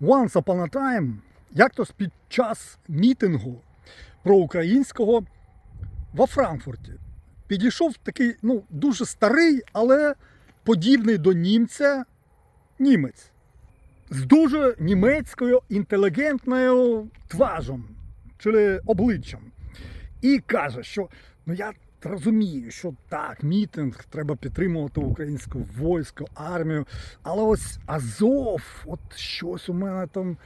Once upon a time, як то під час мітингу проукраїнського во Франкфурті підійшов такий ну, дуже старий, але подібний до німця німець з дуже німецькою інтелігентною тважом, чи обличчям. І каже, що ну я розумію, що так, мітинг, треба підтримувати українське військо, армію, але ось Азов, от щось у мене там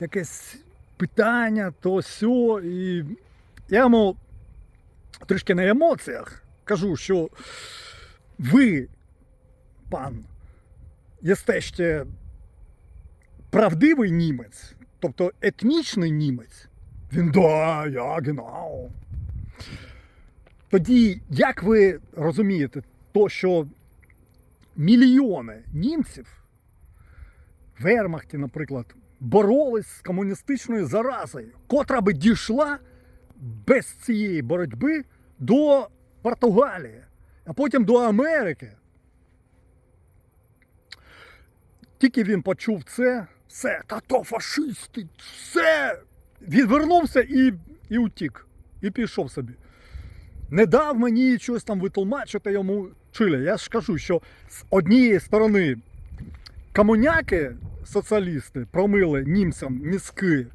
якесь питання, то сьо. І я йому трішки на емоціях кажу, що ви, пан, єсте ще правдивий німець, тобто етнічний німець. Він да, я генау. Тоді, як ви розумієте, то що мільйони німців в Вермахті, наприклад, боролись з комуністичною заразою, котра би дійшла без цієї боротьби до Португалії, а потім до Америки. Тільки він почув це, все, та то фашисти, все. Відвернувся і, і утік, і пішов собі. Не дав мені щось там витлумачити йому Чилі. Я ж кажу, що з однієї сторони комуняки, соціалісти, промили німцям мізки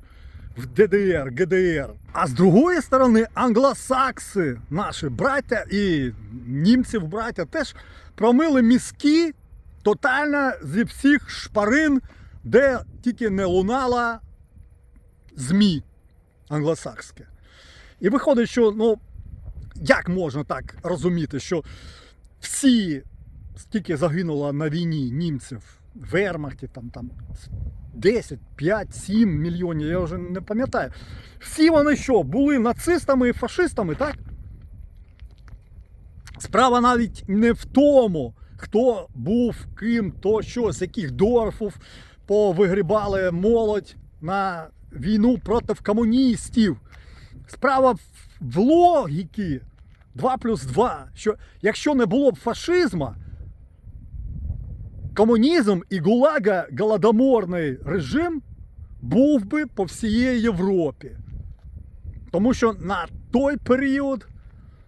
в ДДР, ГДР. А з другої сторони, англосакси, наші браття і німців браття теж промили мізки тотально зі всіх шпарин, де тільки не лунала ЗМІ англосакське. І виходить, що ну, як можна так розуміти, що всі, скільки загинуло на війні німців в Вермахті, там, там 10, 5, 7 мільйонів, я вже не пам'ятаю. Всі вони що, були нацистами і фашистами, так? Справа навіть не в тому, хто був ким, то що, з яких дорфів повигрібали молодь на війну проти комуністів. Справа в- логіки 2 плюс 2, що якщо не було б фашизму, комунізм і гулага голодоморний режим був би по всієї Європі. Тому що на той період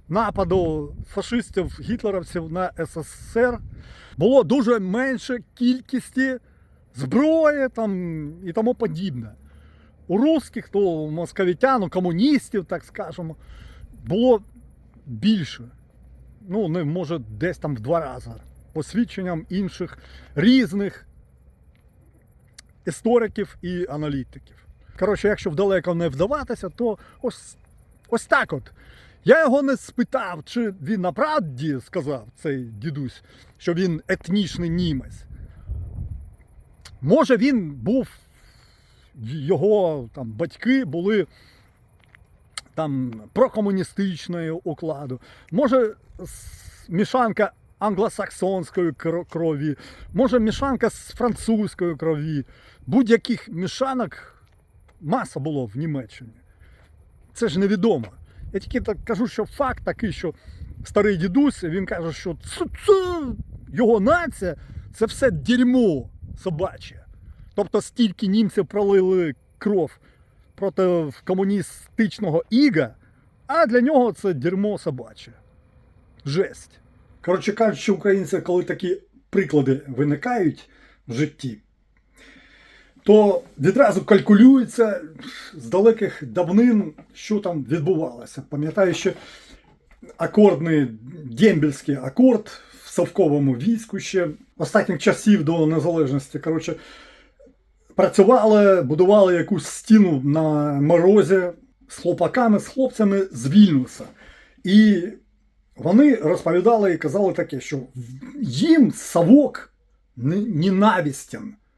нападу фашистів, гітлерівців на СССР було дуже менше кількості зброї там, і тому подібне. У русських, то у московитян, у комуністів, так скажемо, було більше. Ну, не може десь там в два рази. По свідченням інших різних істориків і аналітиків. Коротше, якщо вдалеко не вдаватися, то ось, ось так от. Я його не спитав, чи він направді сказав цей дідусь, що він етнічний німець. Може, він був, його там батьки були там прокомуністичної укладу. Може, мішанка англосаксонської крові, може мішанка з французької крові. Будь-яких мішанок маса було в Німеччині. Це ж невідомо. Я тільки так кажу, що факт такий, що старий дідусь, він каже, що його нація, це все дерьмо собаче. Тобто стільки німців пролили кров проти комуністичного іга, а для нього це дерьмо собаче. Жесть. Коротше кажучи, українці, коли такі приклади виникають в житті, то відразу калькулюється з далеких давнин, що там відбувалося. Пам'ятаю, що акордний дембельський акорд в совковому війську ще останніх часів до незалежності. Коротше, працювали, будували якусь стіну на морозі з хлопаками, з хлопцями з Вільнюса. І вони розповідали і казали таке, що їм совок не-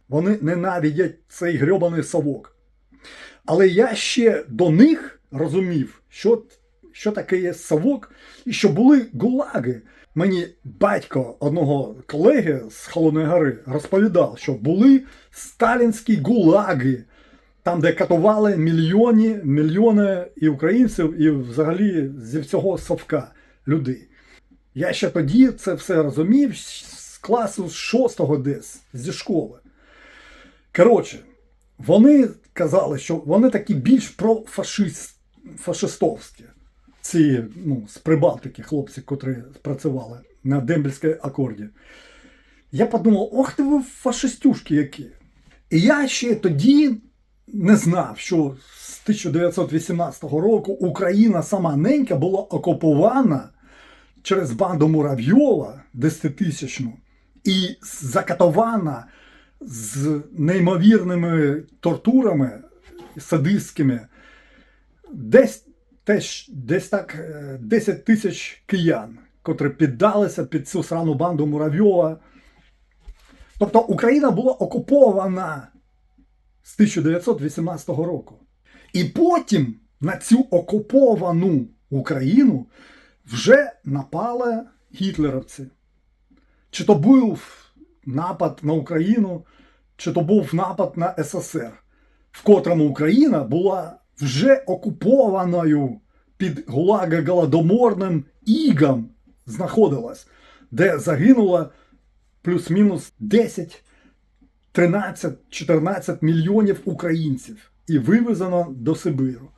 Вони ненавидять цей грьобаний совок. Але я ще до них розумів, що, що таке є совок, і що були гулаги. Мені батько одного колеги з Холодної Гори розповідав, що були сталінські гулаги, там, де катували мільйони, мільйони і українців, і взагалі зі всього совка людей. Я ще тоді це все розумів з класу з шостого десь зі школи. Коротше, вони казали, що вони такі більш профашист, фашистовські. Ці ну, з Прибалтики хлопці, котрі працювали на Дембельській акорді. Я подумав, ох ти ви фашистюшки які. І я ще тоді не знав, що з 1918 року Україна сама ненька була окупована через банду Муравйова 10-тисячну і закатована з неймовірними тортурами садистськими. Десь, теж, десь так е, 10 тисяч киян, котрі піддалися під цю срану банду Муравйова. Тобто Україна була окупована з 1918 року. І потім на цю окуповану Україну вже напали гітлеровці. Чи то був напад на Україну, чи то був напад на СССР, в котрому Україна була вже окупованою під Гулаго-Голодоморним ігом знаходилась, де загинуло плюс-мінус 10, 13, 14 мільйонів українців і вивезено до Сибиру.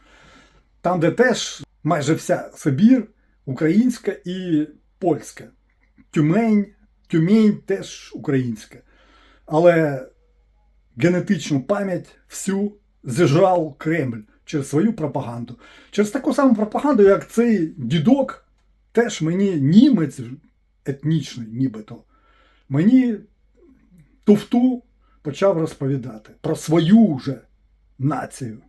Там, де теж майже вся Сибір українська і польська. Тюмень, Тюмень теж українська. Але генетичну пам'ять всю зіжрав Кремль через свою пропаганду. Через таку саму пропаганду, як цей дідок, теж мені німець етнічний, нібито, мені туфту почав розповідати про свою же націю.